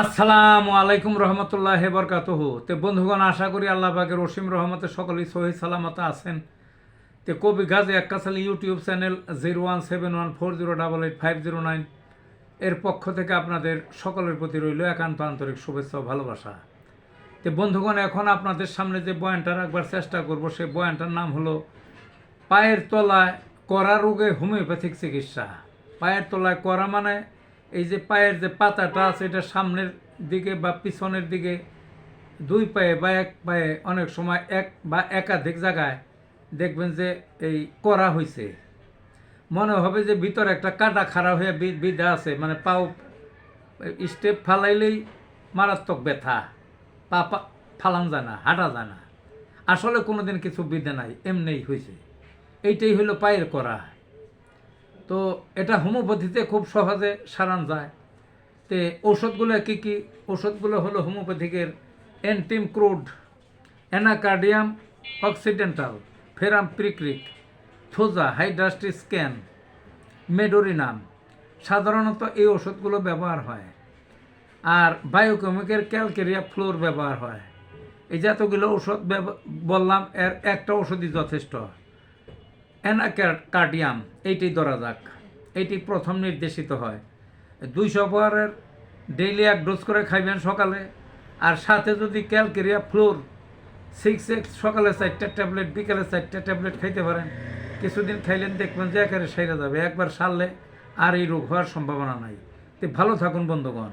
আসসালামু আলাইকুম রহমতুল্লাহ বরকাতহ। তে বন্ধুগণ, আশা করি আল্লাহ পাকের রসিম রহমতে সকলেই সহি সালামত আছেন। তে কবি Gazi Akkasal YouTube channel zero one seven one four zero double eight five zero nine এর পক্ষ থেকে আপনাদের সকলের প্রতি রইল একান্ত আন্তরিক শুভেচ্ছা ও ভালোবাসা। তে বন্ধুগণ, এখন আপনাদের সামনে যে বয়ানটা রাখবার চেষ্টা করব, সেই বয়ানটার নাম হলো, পায়ের তলায় করা রোগে হোমিওপ্যাথিক চিকিৎসা। পায়ের তলায় করা মানে এই যে পায়ের যে পাতাটা আছে, এটা সামনের দিকে বা পিছনের দিকে, দুই পায়ে বা এক পায়ে অনেক সময় এক বা একাধিক জায়গায় দেখবেন যে এই করা হয়েছে মনে হবে যে ভিতরে একটা কাটা খাড়া হয়ে বিধা আছে মানে পাও স্টেপ ফালাইলেই মারাত্মক ব্যথা, পা ফালান যায় না, হাঁটা যায় না। আসলে কোনোদিন কিছু বিধে নাই, এমনিই হয়েছে এইটাই হলো পায়ের করা। তো এটা হোমিওপ্যাথিতে খুব সহজে সারান যায়। তে ঔষধগুলো কী কী? ওষুধগুলো হলো হোমিওপ্যাথিকের antim crud anacardium, occidental, ferrum picric thuja, hydrastis scan, medorrhinum. সাধারণত এই ওষুধগুলো ব্যবহার হয়। আর বায়োকেমিকের ক্যালকেরিয়া ফ্লোর ব্যবহার হয়। এই যতগুলো ওষুধ বললাম, এর একটা ওষুধই যথেষ্ট। অ্যানাকার্ডিয়াম, এইটি ধরা যাক। এইটি প্রথম নির্দেশিত হয়। দুইশো পাওয়ারের ডেইলি এক ডোজ করে খাইবেন সকালে, আর সাথে যদি ক্যালকেরিয়া ফ্লোর, সিক্স এক্স সকালে চারটা ট্যাবলেট, বিকালে চারটা ট্যাবলেট খাইতে পারেন। কিছুদিন খাইলেন দেখবেন যে একেবারে সেরে যাবে। একবার সারলে আর এই রোগ হওয়ার সম্ভাবনা নাই। তো ভালো থাকুন বন্ধুগণ।